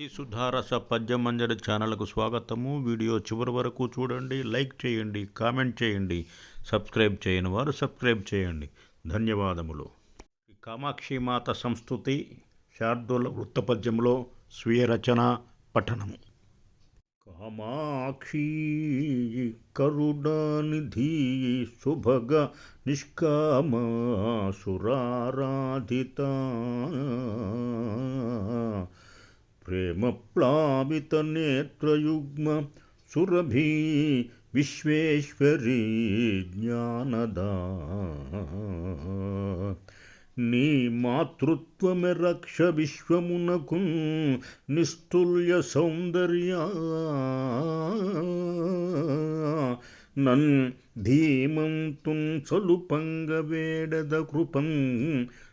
ఈ సుధారస పద్యమంజరి ఛానల్కు స్వాగతము. వీడియో చివరి వరకు చూడండి లైక్ చేయండి కామెంట్ చేయండి సబ్స్క్రైబ్ చేయని వారు సబ్స్క్రైబ్ చేయండి. ధన్యవాదములు. కామాక్షి మాత సంస్కృతి శార్దుల వృత్తపద్యంలో స్వీయ రచన పఠనము. కామాక్షి కరుణానిధి శుభగ నిష్కామ సురారాధిత ప్రేమ ప్లావిత నేత్రయుగ్మ सुरभि विश्वेश्वरी ज्ञानदा నీ మాతృత్వమే రక్ష విశ్వమునకు నిస్తుల్య సౌందర్య. నన్ ధీమంతుం సలుపంగ వేడద కృపం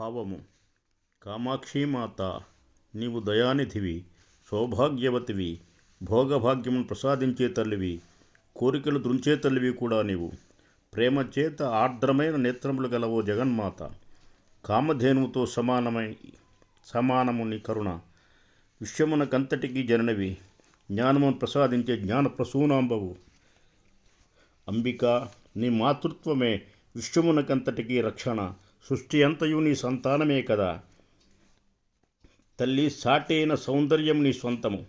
భావము. కామాక్షిమాత నీవు దయానిధివి సౌభాగ్యవతివి భోగభాగ్యమును ప్రసాదించే తల్లివి కోరికలు దృంచే తల్లివి కూడా నీవు. ప్రేమ చేత ఆర్ద్రమైన నేత్రములు గలవో జగన్మాత. కామధేనువుతో సమానమై సమానము నీ కరుణ. విశ్వమునకంతటికీ జననవి జ్ఞానమును ప్రసాదించే జ్ఞాన ప్రసూనాంబవు అంబిక నీ మాతృత్వమే విశ్వమునకంతటికీ రక్షణ. సృష్టి అంతయు నీ సంతానమే కదా. తల్లి సాటైన సౌందర్యం నీ సొంతము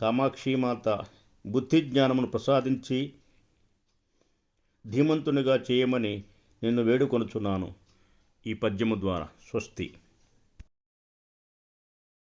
కామాక్షిమాత బుద్ధి జ్ఞానమును ప్రసాదించి ధీమంతునిగా చేయమని నిన్ను వేడుకొనుచున్నాను. ఈ పద్యము ద్వారా స్వస్తి.